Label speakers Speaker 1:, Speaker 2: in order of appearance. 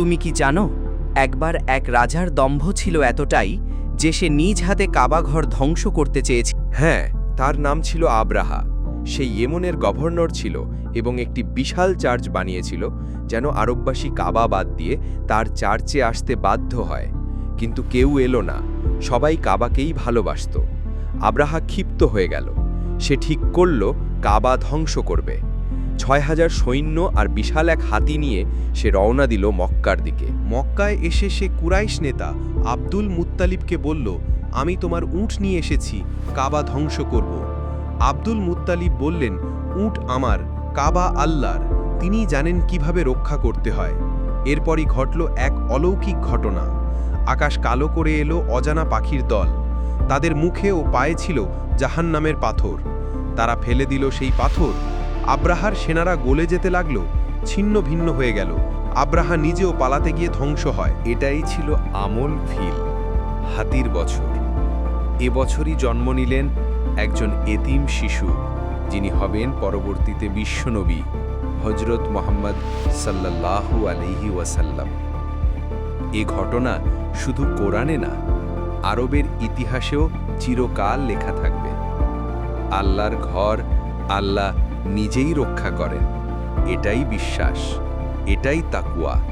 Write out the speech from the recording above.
Speaker 1: তুমি কি জানো, একবার এক রাজার দম্ভ ছিল এতটাই যে সে নিজ হাতে কাবাঘর ধ্বংস করতে চেয়েছে।
Speaker 2: হ্যাঁ তার নাম ছিল আব্রাহা। সে ইয়েমনের গভর্নর ছিল এবং একটি বিশাল চার্চ বানিয়েছিল যেন আরববাসী কাবা বাদ দিয়ে তার চার্চে আসতে বাধ্য হয়। কিন্তু কেউ এলো না, সবাই কাবাকেই ভালোবাসত। আব্রাহা ক্ষিপ্ত হয়ে গেল। সে ঠিক করল, কাবা ধ্বংস করবে। ছয় হাজার সৈন্য আর বিশাল এক হাতি নিয়ে সে রওনা দিল মক্কার দিকে।
Speaker 3: মক্কায় এসে সে কুরাইশ নেতা আব্দুল মুত্তালিবকে বলল, আমি তোমার উঁট নিয়ে এসেছি, কাবা ধ্বংস করব। আব্দুল মুত্তালিব বললেন, উট আমার, কাবা আল্লাহর তিনি জানেন কীভাবে রক্ষা করতে হয়। এরপরই ঘটল এক অলৌকিক ঘটনা। আকাশ কালো করে এলো অজানা পাখির দল। তাদের মুখে ও পায়ে ছিল জাহান্নামের পাথর। তারা ফেলে দিল সেই পাথর। আব্রাহার সেনারা গলে যেতে লাগল, ছিন্ন ভিন্ন হয়ে গেল। আব্রাহা নিজেও পালাতে গিয়ে ধ্বংস হয়।
Speaker 2: এটাই ছিল আমল ফিল, হাতির বছর। এ বছরই জন্ম নিলেন একজন এতিম শিশু, যিনি হবেন পরবর্তীতে বিশ্বনবী হজরত মোহাম্মদ সাল্লাল্লাহু আলাইহি ওয়াসাল্লাম। এ ঘটনা শুধু কোরআনে না, আরবের ইতিহাসেও চিরকাল লেখা থাকবে। আল্লাহর ঘর, আল্লাহ নিজেই রক্ষা করেন। এটাই বিশ্বাস এটাই তাকুয়া।